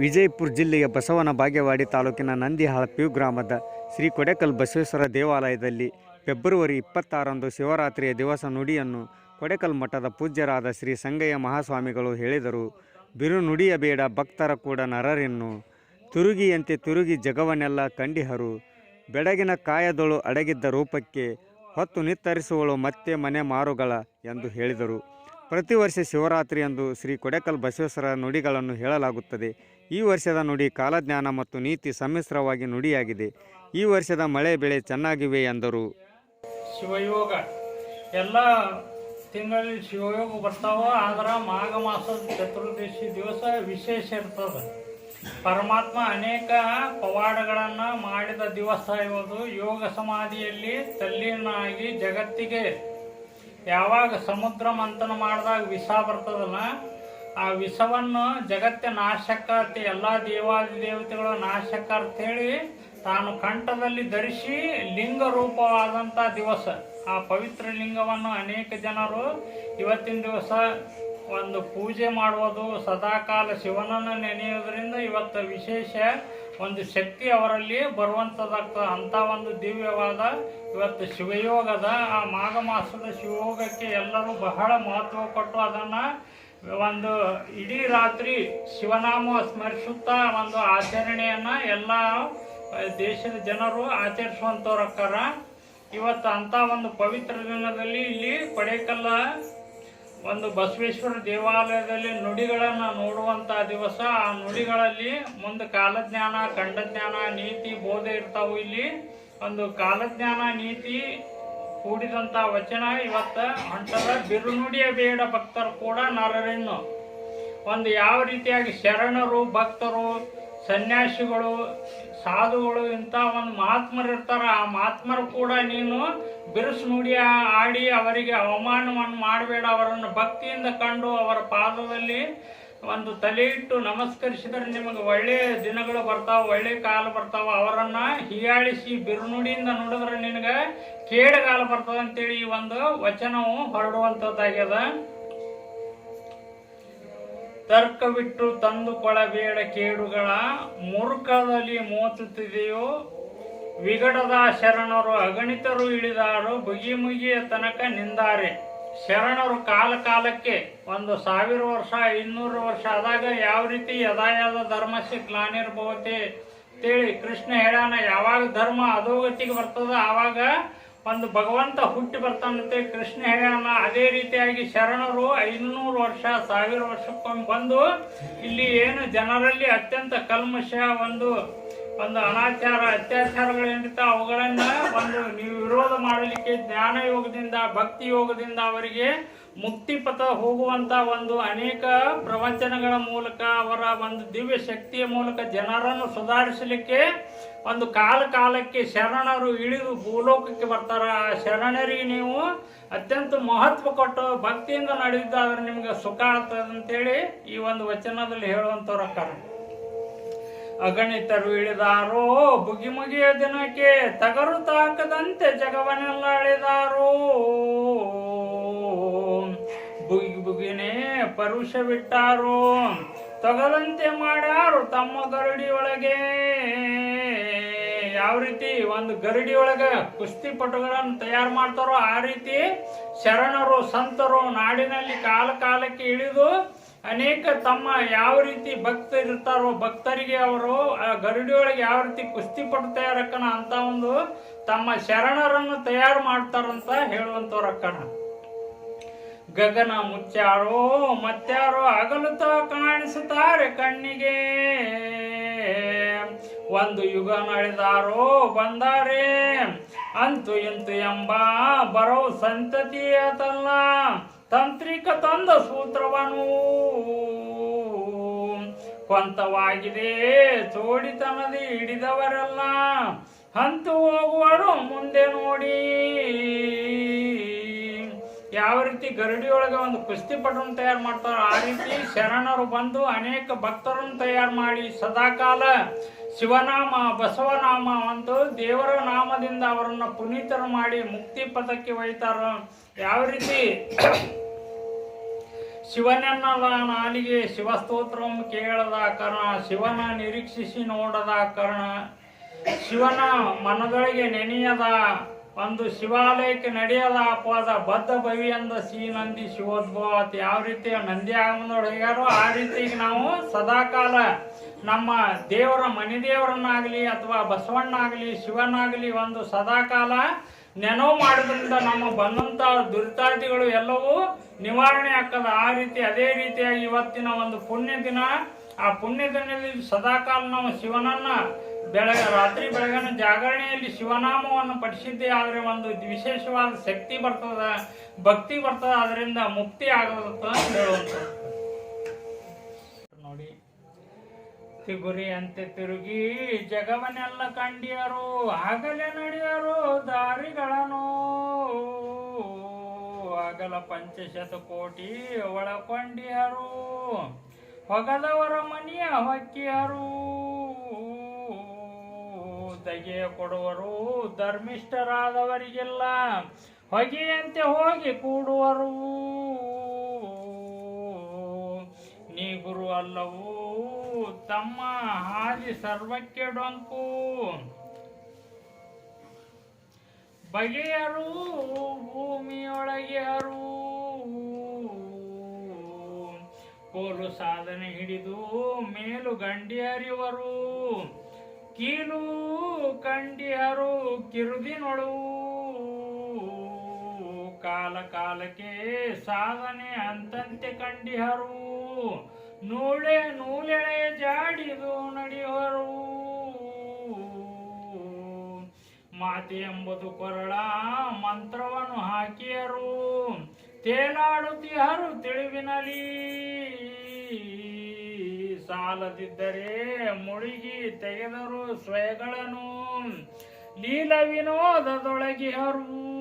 ವಿಜಯಪುರ ಜಿಲ್ಲೆಯ ಬಸವನ ಬಾಗೇವಾಡಿ ತಾಲೂಕಿನ ನಂದಿಹಾಳ ಪ್ಯೂ ಗ್ರಾಮದ ಶ್ರೀ ಕೊಡೆಕಲ್ ಬಸವೇಶ್ವರ ದೇವಾಲಯದಲ್ಲಿ ಫೆಬ್ರವರಿ ಇಪ್ಪತ್ತಾರಂದು ಶಿವರಾತ್ರಿಯ ದಿವಸ ನುಡಿಯನ್ನು ಕೊಡೆಕಲ್ ಮಠದ ಪೂಜ್ಯರಾದ ಶ್ರೀ ಸಂಗಯ್ಯ ಮಹಾಸ್ವಾಮಿಗಳು ಹೇಳಿದರು. ಬಿರು ನುಡಿಯಬೇಡ ಭಕ್ತರ ಕೂಡ ನರರೆನ್ನು. ತಿರುಗಿಯಂತೆ ತಿರುಗಿ ಜಗವನ್ನೆಲ್ಲ ಕಂಡಿಹರು. ಬೆಡಗಿನ ಕಾಯದೊಳು ಅಡಗಿದ್ದ ರೂಪಕ್ಕೆ ಹೊತ್ತು ನಿತ್ತರಿಸುವಳು ಮತ್ತೆ ಮನೆ ಮಾರುಗಳ ಎಂದು ಹೇಳಿದರು. ಪ್ರತಿ ವರ್ಷ ಶಿವರಾತ್ರಿಯಂದು ಶ್ರೀ ಕೊಡೆಕಲ್ ಬಸವೇಶ್ವರ ನುಡಿಗಳನ್ನು ಹೇಳಲಾಗುತ್ತದೆ. ಈ ವರ್ಷದ ನುಡಿ ಕಾಲಜ್ಞಾನ ಮತ್ತು ನೀತಿ ಸಮ್ಮಿಶ್ರವಾಗಿ ನುಡಿಯಾಗಿದೆ. ಈ ವರ್ಷದ ಮಳೆ ಬೆಳೆ ಚೆನ್ನಾಗಿವೆ ಎಂದರು. ಶಿವಯೋಗ. ಎಲ್ಲ ತಿಂಗಳಲ್ಲಿ ಶಿವಯೋಗ ಬರ್ತಾವ, ಆದ್ರೆ ಮಾಘ ಮಾಸದ ಚತುರ್ದಶಿ ದಿವಸ ವಿಶೇಷ ಇರ್ತದ. ಪರಮಾತ್ಮ ಅನೇಕ ಪವಾಡಗಳನ್ನು ಮಾಡಿದ ದಿವಸ ಇವತ್ತು ಯೋಗ ಸಮಾಧಿಯಲ್ಲಿ ತಲ್ಲೀನಾಗಿ ಜಗತ್ತಿಗೆ ಯಾವಾಗ ಸಮುದ್ರ ಮಂಥನ ಮಾಡಿದಾಗ ವಿಷ ಬರ್ತದಲ್ಲ, ಆ ವಿಷವನ್ನು ಜಗತ್ತಿನ ನಾಶಕ ಎಲ್ಲ ದೇವಾದಿ ದೇವತೆಗಳ ನಾಶಕ ಅಂತ ಹೇಳಿ ತಾನು ಕಂಠದಲ್ಲಿ ಧರಿಸಿ ಲಿಂಗ ರೂಪವಾದಂಥ ದಿವಸ, ಆ ಪವಿತ್ರ ಲಿಂಗವನ್ನು ಅನೇಕ ಜನರು ಇವತ್ತಿನ ದಿವಸ ಒಂದು ಪೂಜೆ ಮಾಡುವುದು ಸದಾಕಾಲ ಶಿವನನ್ನು ನೆನೆಯೋದ್ರಿಂದ ಇವತ್ತು ವಿಶೇಷ ಒಂದು ಶಕ್ತಿ ಅವರಲ್ಲಿ ಬರುವಂಥದ್ದಾಗ್ತದೆ ಅಂಥ ಒಂದು ದಿವ್ಯವಾದ ಇವತ್ತು ಶಿವಯೋಗದ, ಆ ಮಾಘ ಮಾಸದ ಶಿವಯೋಗಕ್ಕೆ ಎಲ್ಲರೂ ಬಹಳ ಮಹತ್ವ ಕೊಟ್ಟು ಅದನ್ನು ಒಂದು ಇಡೀ ರಾತ್ರಿ ಶಿವನಾಮ ಸ್ಮರಿಸುತ್ತಾ ಒಂದು ಆಚರಣೆಯನ್ನು ಎಲ್ಲ ದೇಶದ ಜನರು ಆಚರಿಸುವಂಥವ್ರಕ್ಕಾರ ಇವತ್ತು ಅಂಥ ಒಂದು ಪವಿತ್ರ ದಿನದಲ್ಲಿ ಇಲ್ಲಿ ಕೊಡೇಕಲ್ಲ ಒಂದು ಬಸವೇಶ್ವರ ದೇವಾಲಯದಲ್ಲಿ ನುಡಿಗಳನ್ನು ನೋಡುವಂಥ ದಿವಸ, ಆ ನುಡಿಗಳಲ್ಲಿ ಮುಂದೆ ಕಾಲಜ್ಞಾನ, ಖಂಡಜ್ಞಾನ, ನೀತಿ, ಬೋಧೆ ಇರ್ತಾವು ಇಲ್ಲಿ. ಒಂದು ಕಾಲಜ್ಞಾನ, ನೀತಿ ಕೂಡಿದಂಥ ವಚನ ಇವತ್ತು ಹೊಂಟದ ಬಿರುನುಡಿಯ ಬೇಡ ಭಕ್ತರು ಕೂಡ ನರರೆನ್ನು. ಒಂದು ಯಾವ ರೀತಿಯಾಗಿ ಶರಣರು, ಭಕ್ತರು ಸನ್ಯಾಸಿಗಳು, ಸಾಧುಗಳು ಇಂಥ ಒಂದು ಮಹಾತ್ಮರು ಇರ್ತಾರ, ಆ ಮಹಾತ್ಮರು ಕೂಡ ನೀನು ಬಿರುಸು ನುಡಿ ಆಡಿ ಅವರಿಗೆ ಅವಮಾನವನ್ನು ಮಾಡಬೇಡ, ಅವರನ್ನು ಭಕ್ತಿಯಿಂದ ಕಂಡು ಅವರ ಪಾದದಲ್ಲಿ ಒಂದು ತಲೆ ಇಟ್ಟು ನಮಸ್ಕರಿಸಿದರೆ ನಿಮಗೆ ಒಳ್ಳೆಯ ದಿನಗಳು ಬರ್ತಾವ ಒಳ್ಳೆಯ ಕಾಲ ಬರ್ತಾವ. ಅವರನ್ನು ಹೀಯಾಳಿಸಿ ಬಿರುನುಡಿಯಿಂದ ನೋಡಿದ್ರೆ ನಿನಗೆ ಕೇಡುಗಾಲ ಬರ್ತದೆ ಅಂತೇಳಿ ಈ ಒಂದು ವಚನವು ಹೊರಡುವಂಥದ್ದಾಗ್ಯದ. ತರ್ಕವಿಟ್ಟು ತಂದುಕೊಳ್ಳಬೇಡ ಕೇಡುಗಳ, ಮೂರ್ಖದಲ್ಲಿ ಮೋತುತ್ತಿದೆಯೋ? ವಿಗಡದ ಶರಣರು, ಅಗಣಿತರು ಇಳಿದಾರು? ಬುಗಿ ಮುಗಿಯ ತನಕ ನಿಂದಾರೆ. ಶರಣರು ಕಾಲ ಕಾಲಕ್ಕೆ, ಒಂದು ಸಾವಿರ ವರ್ಷ, ಇನ್ನೂರು ವರ್ಷ ಆದಾಗ ಯಾವ ರೀತಿ ಯದಾಯದ ಧರ್ಮಕ್ಕೆ ಗ್ಲಾನಿರ್ಭವತೆ ಅಂತೇಳಿ ಕೃಷ್ಣ ಹೇಳಾನ, ಯಾವಾಗ ಧರ್ಮ ಅಧೋಗತಿಗೆ ಬರ್ತದ ಆವಾಗ ಒಂದು ಭಗವಂತ ಹುಟ್ಟಿ ಬರ್ತಾನಂತೆ. ಕೃಷ್ಣ ಹೇಳ್ಯಾನ, ಅದೇ ರೀತಿಯಾಗಿ ಶರಣರು ಐನೂರು ವರ್ಷ, ಸಾವಿರ ವರ್ಷಕ್ಕೊಮ್ಮೆ ಬಂದು ಇಲ್ಲಿ ಏನು ಜನರಲ್ಲಿ ಅತ್ಯಂತ ಕಲ್ಮಶ ಒಂದು ಒಂದು ಅನಾಚಾರ ಅತ್ಯಾಚಾರಗಳೇನಿರ್ತಾವ ಅವುಗಳನ್ನು ಒಂದು ನೀವು ವಿರೋಧ ಮಾಡಲಿಕ್ಕೆ ಜ್ಞಾನ ಯೋಗದಿಂದ, ಭಕ್ತಿ ಯೋಗದಿಂದ ಅವರಿಗೆ ಮುಕ್ತಿ ಪಥ ಹೋಗುವಂತ ಒಂದು ಅನೇಕ ಪ್ರವಚನಗಳ ಮೂಲಕ ಅವರ ಒಂದು ದಿವ್ಯ ಶಕ್ತಿಯ ಮೂಲಕ ಜನರನ್ನು ಸುಧಾರಿಸಲಿಕ್ಕೆ ಒಂದು ಕಾಲ ಕಾಲಕ್ಕೆ ಶರಣರು ಇಳಿದು ಭೂಲೋಕಕ್ಕೆ ಬರ್ತಾರೆ. ಆ ಶರಣರಿಗೆ ನೀವು ಅತ್ಯಂತ ಮಹತ್ವ ಕೊಟ್ಟು ಭಕ್ತಿಯಿಂದ ನಡೆದಿದ್ದಾದ್ರೆ ನಿಮ್ಗೆ ಸುಖ ಆಗ್ತದೆ ಅಂತೇಳಿ ಈ ಒಂದು ವಚನದಲ್ಲಿ ಹೇಳುವಂಥವ್ರು ಕಾರಣ ಅಗಣಿತರು ಇಳಿದಾರೋ ಬುಗಿಮುಗಿಯ ದಿನಕ್ಕೆ ತಗರು ತಾಕದಂತೆ ಜಗವನ್ನೆಲ್ಲ ಅಳಿದಾರೋ. ಬುಗಿನೇ ಪರುಷ ಬಿಟ್ಟಾರು ತಗದಂತೆ ಮಾಡ್ಯಾರು ತಮ್ಮ ಗರಡಿ ಒಳಗೆ ಯಾವ ರೀತಿ? ಒಂದು ಗರಡಿ ಒಳಗ ಕುಸ್ತಿ ಪಟುಗಳನ್ನು ತಯಾರು ಮಾಡ್ತಾರೋ ಆ ರೀತಿ ಶರಣರು, ಸಂತರು ನಾಡಿನಲ್ಲಿ ಕಾಲ ಕಾಲಕ್ಕೆ ಇಳಿದು ಅನೇಕ ತಮ್ಮ ಯಾವ ರೀತಿ ಭಕ್ತರಿರ್ತಾರೋ ಭಕ್ತರಿಗೆ ಅವರು ಆ ಗರಡಿಯೊಳಗೆ ಯಾವ ರೀತಿ ಕುಸ್ತಿ ಪಟು ತಯಾರಕ್ಕನ ಅಂತ ಒಂದು ತಮ್ಮ ಶರಣರನ್ನು ತಯಾರು ಮಾಡ್ತಾರಂತ ಹೇಳುವಂತವ್ರಕ್ಕನ. ಗಗನ ಮುಚ್ಚಾರೋ, ಮತ್ಯಾರೋ ಅಗಲುತ್ತ ಕಾಣಿಸುತ್ತಾರೆ ಕಣ್ಣಿಗೆ. ಒಂದು ಯುಗ ನಡೆದಾರೋ ಬಂದಾರೆ. ಅಂತು ಇಂತು ಎಂಬ ಬರೋ ಸಂತತಿಯತಲ್ಲ ತಾಂತ್ರಿಕ ತಂದ ಸೂತ್ರವನು. ಕೊಂತವಾಗಿದೆ ತೋಡಿತನದಿ ಹಿಡಿದವರೆಲ್ಲ. ಹಂತು ಹೋಗುವರು ಮುಂದೆ ನೋಡಿ. ಯಾವ ರೀತಿ ಗರಡಿಯೊಳಗೆ ಒಂದು ಕುಸ್ತಿ ಪಟವನ್ನು ತಯಾರು ಮಾಡ್ತಾರೋ ಆ ರೀತಿ ಶರಣರು ಬಂದು ಅನೇಕ ಭಕ್ತರನ್ನು ತಯಾರು ಮಾಡಿ ಸದಾಕಾಲ ಶಿವನಾಮ, ಬಸವನಾಮ ಒಂದು ದೇವರ ನಾಮದಿಂದ ಅವರನ್ನು ಪುನೀತರು ಮಾಡಿ ಮುಕ್ತಿ ಪದಕ್ಕೆ ಒಯ್ತಾರೋ, ಯಾವ ರೀತಿ ಶಿವನನ್ನ ನಾಲಿಗೆ ಶಿವಸ್ತೋತ್ರಂ ಕೇಳದ ಕಾರಣ ಶಿವನ ನಿರೀಕ್ಷಿಸಿ ನೋಡದ ಕಾರಣ ಶಿವನ ಮನದೊಳಗೆ ನೆನೆಯದ ಒಂದು ಶಿವಾಲಯಕ್ಕೆ ನಡೆಯದ ಅಪವಾದ ಬದ್ಧ ಭವಿ ಅಂದ ನಂದಿ ಶಿವೋದ್ಭವ ಅಂತ ಯಾವ ರೀತಿ ನಂದಿ ಆಗಮನೊಳಗ್ಯಾರೋ ಆ ರೀತಿ ನಾವು ಸದಾಕಾಲ ನಮ್ಮ ದೇವರ ಮನೆ ದೇವರನ್ನಾಗಲಿ ಅಥವಾ ಬಸವಣ್ಣಾಗಲಿ ಶಿವನಾಗಲಿ ಒಂದು ಸದಾಕಾಲ ನೆನವು ಮಾಡೋದ್ರಿಂದ ನಮ್ಮ ಬಂದಂಥ ದುರಿತಾದಿಗಳು ಎಲ್ಲವೂ ನಿವಾರಣೆ ಆಗ್ತದ. ಆ ರೀತಿ ಅದೇ ರೀತಿಯಾಗಿ ಇವತ್ತಿನ ಒಂದು ಪುಣ್ಯ ದಿನ ಆ ಪುಣ್ಯ ದಿನದಲ್ಲಿ ಸದಾಕಾಲ ನಾವು ಶಿವನನ್ನ ಬೆಳಗ್ಗೆ ರಾತ್ರಿ ಬೆಳಗಿನ ಜಾಗರಣೆಯಲ್ಲಿ ಶಿವನಾಮವನ್ನು ಪಠಿಸಿದ್ದೇ, ಆದರೆ ಒಂದು ವಿಶೇಷವಾದ ಶಕ್ತಿ ಬರ್ತದ, ಭಕ್ತಿ ಬರ್ತದ, ಅದರಿಂದ ಮುಕ್ತಿ ಆಗದಂತ ಹೇಳುವಂತ ನೋಡಿ ತಿಗುರಿಯಂತೆ ತಿರುಗಿ, ಜಗವನ್ನೆಲ್ಲ ಕಂಡಿಯರು, ಆಗಲೇ ನಡೆಯರು ದಾರಿಗಳನ್ನು ಆಗಲ ಪಂಚಶತ ಕೋಟಿ ಒಳಕೊಂಡಿಯರು, ಹೊಗದವರ ಮನೆಯ ಹೊಕ್ಕಿಯರು. ತೆಗೆಯ ಕೊಡುವರು ಧರ್ಮಿಷ್ಠರಾದವರಿಗೆಲ್ಲ ಹೊಗೆಯಂತೆ ಹೋಗಿ ಕೂಡುವರು. ನೀ ಗುರು ಅಲ್ಲವೂ, ತಮ್ಮ ಹಾದಿ ಸರ್ವಕ್ಕೆ ಡೊಂಕು. ಬಗೆಯರು, ಭೂಮಿಯೊಳಗೆ ಅರು. ಕೋಲು ಸಾಧನೆ ಹಿಡಿದು ಮೇಲು ಗಂಡಿ ಗಂಡಿಯರಿವರು. ಕೀಲು ಕಂಡಿಯರು ಕಿರುದಿನೊಳು ಕಾಲ ಕಾಲಕ್ಕೆ ಸಾಧನೆ ಅಂತಂತೆ ಕಂಡಿಹರು. ನೂಳೆ ನೂಲೆಳೆ ಜಾಡಿದು ನಡೆಯುವರು ಮಾತೆ ಎಂಬುದು ಕೊರಳ ಮಂತ್ರವನ್ನು ಹಾಕಿಯರು. ತೇಲಾಡುತ್ತಿಹರು ತಿಳಿವಿನಲಿ. ಸಾಲದಿದ್ದರೆ ಮುಳುಗಿ ತೆಗೆದರು ಸ್ವಯಗಳನ್ನು ಲೀಲ ವಿನೋದದೊಳಗಿಹರು ಈಗ